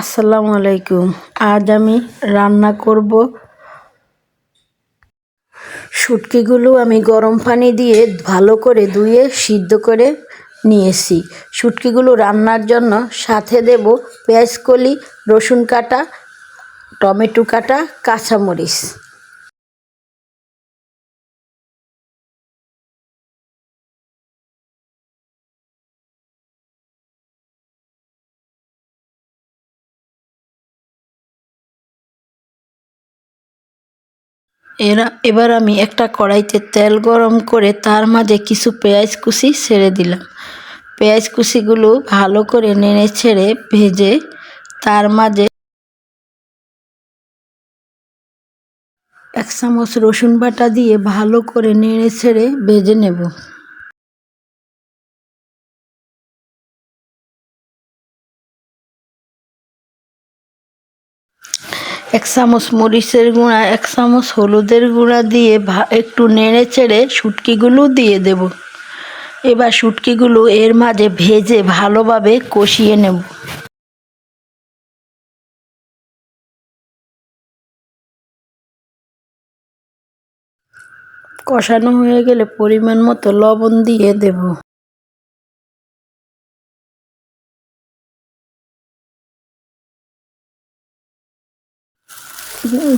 আসসালামু আলাইকুম। আজ আমি রান্না করব শুটকিগুলো আমি গরম পানি দিয়ে ভালো করে ধুয়ে সিদ্ধ করে নিয়েছি। শুটকিগুলো রান্নার জন্য সাথে দেব পেঁয়াজকলি, রসুন কাটা, টমেটো কাটা, কাঁচামরিচ। এরা, এবার আমি একটা কড়াইতে তেল গরম করে তার মাঝে কিছু পেঁয়াজ কুচি ছেড়ে দিলাম। পেঁয়াজ কুচিগুলো ভালো করে নেড়ে ছেড়ে ভেজে তার মাঝে এক চামচ রসুন বাটা দিয়ে ভালো করে নেড়ে ছেড়ে ভেজে নেব। এক চামচ মরিচের গুঁড়া, এক চামচ হলুদের গুঁড়া দিয়ে একটু নেড়ে চেড়ে শুটকিগুলো দিয়ে দেব। এবার শুটকিগুলো এর মাঝে ভেজে ভালোভাবে কষিয়ে নেব। কষানো হয়ে গেলে পরিমাণ মতো লবণ দিয়ে দেব।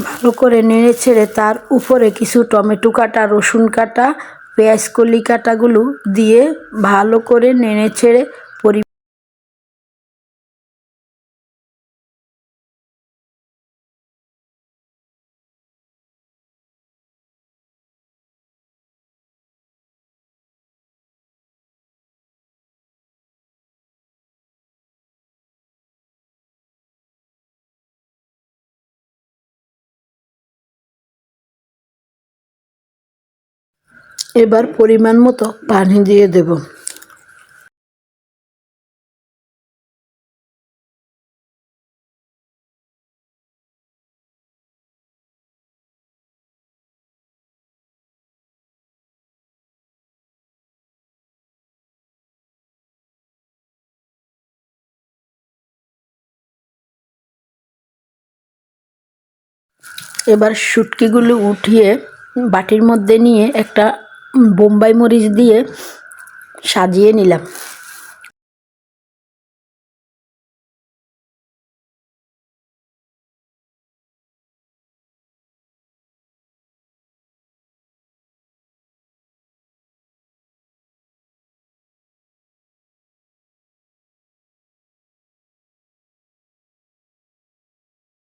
ভালো করে নেড়ে ছেড়ে তার উপরে কিছু টমেটো কাটা, রসুন কাটা, পেঁয়াজ কলি কাটাগুলো দিয়ে ভালো করে নেড়ে ছেড়ে এবার পরিমাণ মতো পানি দিয়ে দেব। এবার শুটকিগুলো উঠিয়ে বাটির মধ্যে নিয়ে একটা বোম্বাই মরিচ দিয়ে সাজিয়ে নিলাম।